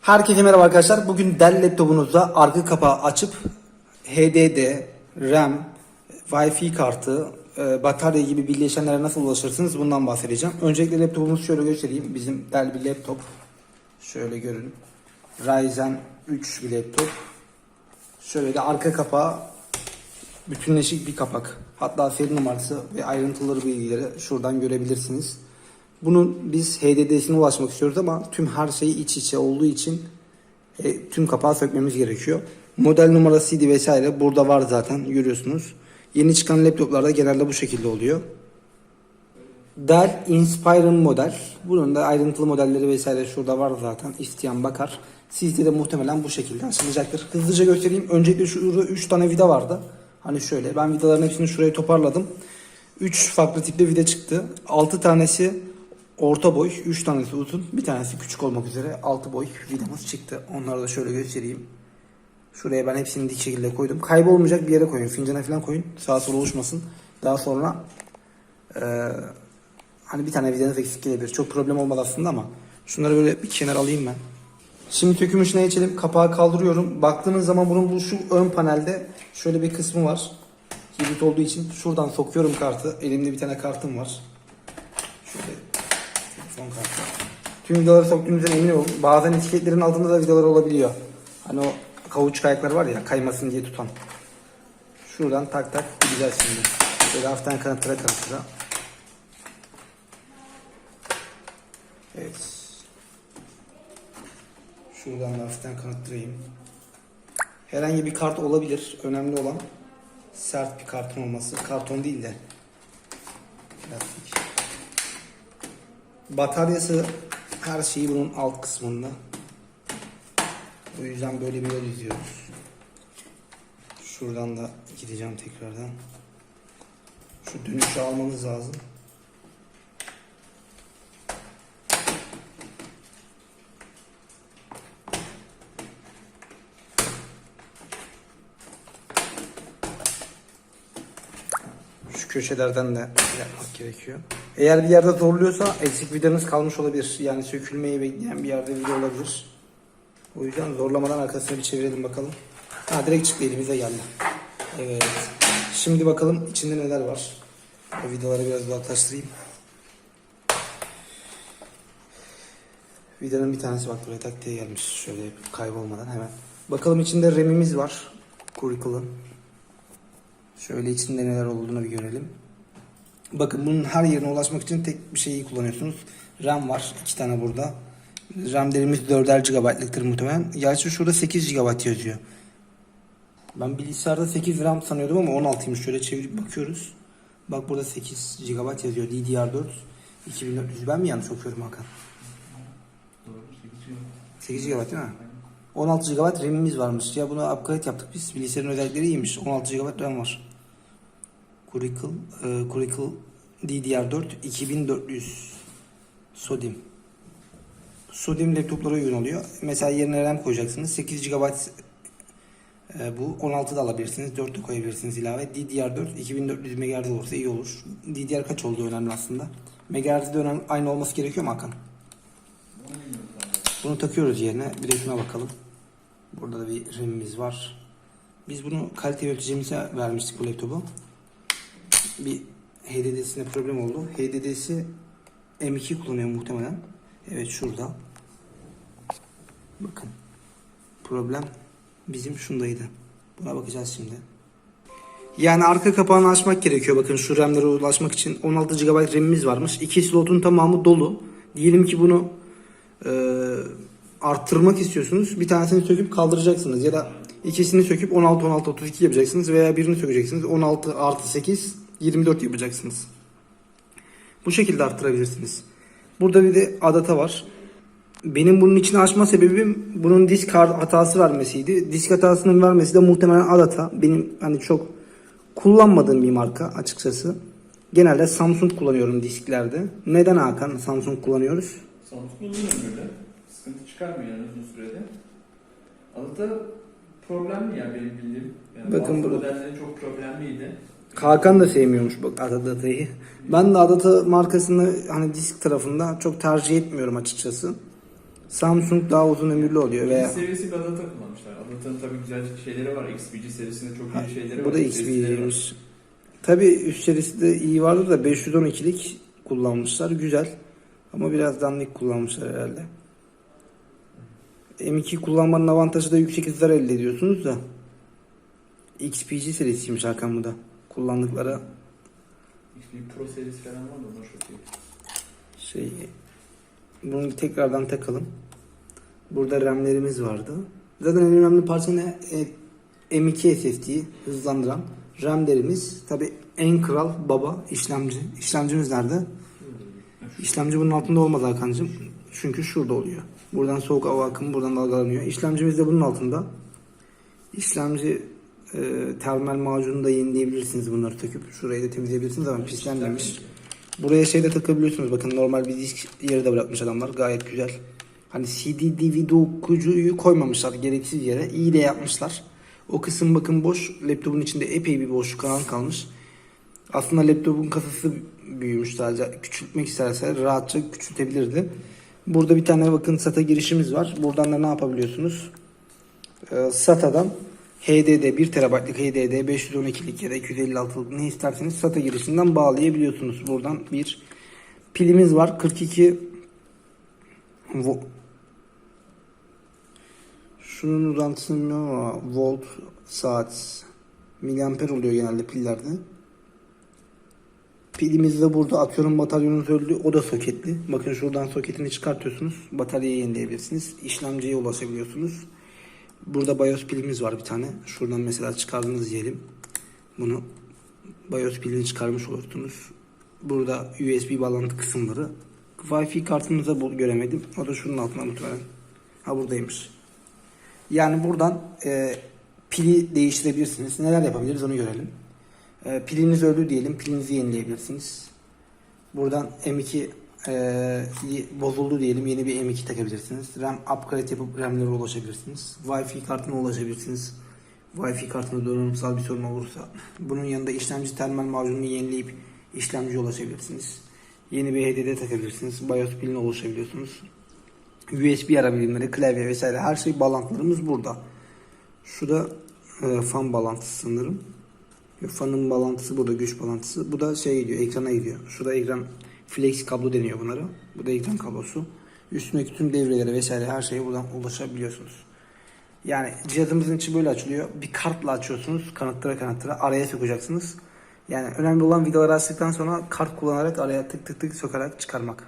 Herkese merhaba arkadaşlar. Bugün Dell laptopunuzda arka kapağı açıp HDD, RAM, Wi-Fi kartı, e, batarya gibi bileşenlere nasıl ulaşırsınız bundan bahsedeceğim. Öncelikle laptopumuzu şöyle göstereyim. Bizim Dell bir laptop. Şöyle görün. Ryzen 3 bir laptop. Şöyle de arka kapağı bütünleşik bir kapak. Hatta seri numarası ve ayrıntıları bilgileri şuradan görebilirsiniz. Bunun biz HDD'sine ulaşmak istiyoruz ama tüm her şey iç içe olduğu için e, tüm kapağı sökmemiz gerekiyor. Model numarasıydı vesaire burada var zaten görüyorsunuz. Yeni çıkan laptoplarda genelde bu şekilde oluyor. Dell Inspiron model. Bunun da ayrıntılı modelleri vesaire şurada var zaten. İsteyen bakar. Sizde de muhtemelen bu şekilde açılacaktır. Hızlıca göstereyim. Öncelikle şurada 3 tane vida vardı. Hani şöyle ben vidaların hepsini şuraya toparladım. 3 farklı tipte vida çıktı. 6 tanesi orta boy, 3 tanesi uzun, bir tanesi küçük olmak üzere 6 boy vidamız çıktı. Onları da şöyle göstereyim. Şuraya ben hepsini dik şekilde koydum. Kaybolmayacak bir yere koyun. Fincana falan koyun. Sağa sola oluşmasın. Daha sonra eee, hani bir tane vidanız eksik gelebilir. Çok problem olmadı aslında ama şunları böyle bir kenar alayım ben. Şimdi söküm işine geçelim. Kapağı kaldırıyorum. Baktığınız zaman bunun bu şu ön panelde şöyle bir kısmı var. Hibrit olduğu için şuradan sokuyorum kartı. Elimde bir tane kartım var. Şöyle telefon kartı. Tüm vidaları soktuğunuzdan emin olun. Bazen etiketlerin altında da vidalar olabiliyor. Hani o kavuçuk ayaklar var ya kaymasın diye tutan. Şuradan tak tak gideceğiz şimdi. Böyle hafiften kanattıra kanattıra. Evet. Şuradan da hafiften kanıttırayım. Herhangi bir kart olabilir. Önemli olan sert bir karton olması. Karton değil de plastik. Bataryası her şeyi bunun alt kısmında. O yüzden böyle bir yol izliyoruz. Şuradan da gideceğim tekrardan. Şu dönüşü almamız lazım. Köşelerden de yapmak gerekiyor. Eğer bir yerde zorluyorsa eksik vidanız kalmış olabilir. Yani sökülmeyi bekleyen bir yerde vida olabilir. O yüzden zorlamadan arkasını bir çevirelim bakalım. Ha direkt çıktı elimize geldi. Evet. Şimdi bakalım içinde neler var. O vidaları biraz uzaklaştırayım. Vidanın bir tanesi bak buraya tak diye gelmiş. Şöyle kaybolmadan hemen. Bakalım içinde RAM'imiz var. Curriculum. Şöyle içinde neler olduğunu bir görelim. Bakın bunun her yerine ulaşmak için tek bir şeyi kullanıyorsunuz. RAM var. iki tane burada. RAM'lerimiz 4'er GB'lıktır muhtemelen. Gerçi şurada 8 GB yazıyor. Ben bilgisayarda 8 RAM sanıyordum ama 16'ymış. Şöyle çevirip bakıyoruz. Bak burada 8 GB yazıyor. DDR4 2400. Ben mi yanlış okuyorum Hakan? 8 GB değil mi? 16 GB RAM'imiz varmış. Ya bunu upgrade yaptık biz. Bilgisayarın özellikleri iyiymiş. 16 GB RAM var. Curricle, e, Curricle DDR4 2400 Sodim. Sodim laptoplara uygun oluyor. Mesela yerine RAM koyacaksınız. 8 GB e, bu 16 da alabilirsiniz. 4 de koyabilirsiniz ilave. DDR4 2400 MHz olursa iyi olur. DDR kaç olduğu önemli aslında. MHz de önemli, aynı olması gerekiyor mu Hakan? Bunu takıyoruz yerine. Bir de bakalım. Burada da bir RAM'imiz var. Biz bunu kalite yöneticimize vermiştik bu laptopu. Bir HDD'sinde problem oldu. HDD'si M2 kullanıyor muhtemelen. Evet şurada. Bakın. Problem bizim şundaydı. Buna bakacağız şimdi. Yani arka kapağını açmak gerekiyor. Bakın şu RAM'lere ulaşmak için 16 GB RAM'imiz varmış. İki slotun tamamı dolu. Diyelim ki bunu e, arttırmak istiyorsunuz. Bir tanesini söküp kaldıracaksınız ya da ikisini söküp 16 16 32 yapacaksınız veya birini sökeceksiniz. 16 artı 8 24 yapacaksınız. Bu şekilde arttırabilirsiniz. Burada bir de adata var. Benim bunun içine açma sebebim bunun disk hatası vermesiydi. Disk hatasının vermesi de muhtemelen adata. Benim hani çok kullanmadığım bir marka açıkçası. Genelde Samsung kullanıyorum disklerde. Neden Hakan Samsung kullanıyoruz? Samsung uzun ömürlü. Sıkıntı çıkarmıyor yani uzun sürede. Adata problemli yani benim bildiğim. Yani Bakın burada. modelleri çok problemliydi. Hakan da sevmiyormuş bak Adatata'yı. Ben de Adata markasını hani disk tarafında çok tercih etmiyorum açıkçası. Samsung daha uzun ömürlü oluyor Veya... seviyesi bir adaptör kullanmışlar. Adaptörün tabii güzel şeyleri var. XPG serisinde çok iyi şeyleri bu var. da üst serileri var. XP'ymiş. Tabi üst serisi de iyi vardı da 512'lik kullanmışlar. Güzel. Ama biraz dandik kullanmışlar herhalde. M2 kullanmanın avantajı da yüksek hızlar elde ediyorsunuz da. XPG serisiymiş Hakan bu da. Kullandıkları XPG Pro serisi falan var da onlar çok iyi. şey bunu tekrardan takalım. Burada RAM'lerimiz vardı. Zaten en önemli parça ne? E, M2 SSD hızlandıran RAM'lerimiz. Tabi en kral baba işlemci. İşlemcimiz nerede? İşlemci bunun altında olmaz Hakan'cığım. Çünkü şurada oluyor. Buradan soğuk hava akımı buradan dalgalanıyor. İşlemcimiz de bunun altında. İşlemci e, termal macunu da yenileyebilirsiniz bunları takıp. Şurayı da temizleyebilirsiniz ama pislenmemiş. Buraya şey de takabiliyorsunuz. Bakın normal bir disk yeri de bırakmış adamlar. Gayet güzel. Hani CD, DVD okuyucuyu koymamışlar gereksiz yere. İyi de yapmışlar. O kısım bakın boş. Laptopun içinde epey bir boşluk alan kalmış. Aslında laptopun kasası büyümüş sadece. Küçültmek isterse rahatça küçültebilirdi. Burada bir tane bakın SATA girişimiz var. Buradan da ne yapabiliyorsunuz? Ee, SATA'dan HDD 1 TB'lık HDD 512'lik ya da 256'lık ne isterseniz SATA girişinden bağlayabiliyorsunuz. Buradan bir pilimiz var. 42 vo- Şunun uzantısını bilmiyorum volt saat miliamper oluyor genelde pillerde. Pilimiz de burada atıyorum bataryonunuz öldü. O da soketli. Bakın şuradan soketini çıkartıyorsunuz. Bataryayı yenileyebilirsiniz. İşlemciye ulaşabiliyorsunuz. Burada BIOS pilimiz var bir tane. Şuradan mesela çıkardınız diyelim. Bunu BIOS pilini çıkarmış olursunuz. Burada USB bağlantı kısımları. Wi-Fi kartımıza bu göremedim. O da şunun altına muhtemelen. Ha buradaymış. Yani buradan e, pili değiştirebilirsiniz. Neler yapabiliriz onu görelim. E, piliniz öldü diyelim. Pilinizi yenileyebilirsiniz. Buradan M2 e, bozuldu diyelim. Yeni bir M2 takabilirsiniz. RAM upgrade yapıp RAM'lere ulaşabilirsiniz. Wi-Fi kartına ulaşabilirsiniz. Wi-Fi kartında donanımsal bir sorun olursa bunun yanında işlemci termal macununu yenileyip işlemciye ulaşabilirsiniz. Yeni bir HDD takabilirsiniz. BIOS piline ulaşabiliyorsunuz. USB ara klavye vesaire her şey bağlantılarımız burada. Şu da e, fan bağlantısı sanırım. Fanın bağlantısı burada güç bağlantısı. Bu da şey gidiyor ekrana gidiyor. Şurada ekran flex kablo deniyor bunlara. Bu da ekran kablosu. Üstündeki tüm devrelere vesaire her şeye buradan ulaşabiliyorsunuz. Yani cihazımızın içi böyle açılıyor. Bir kartla açıyorsunuz. Kanattıra kanattıra araya sokacaksınız. Yani önemli olan vidaları açtıktan sonra kart kullanarak araya tık tık tık sokarak çıkarmak.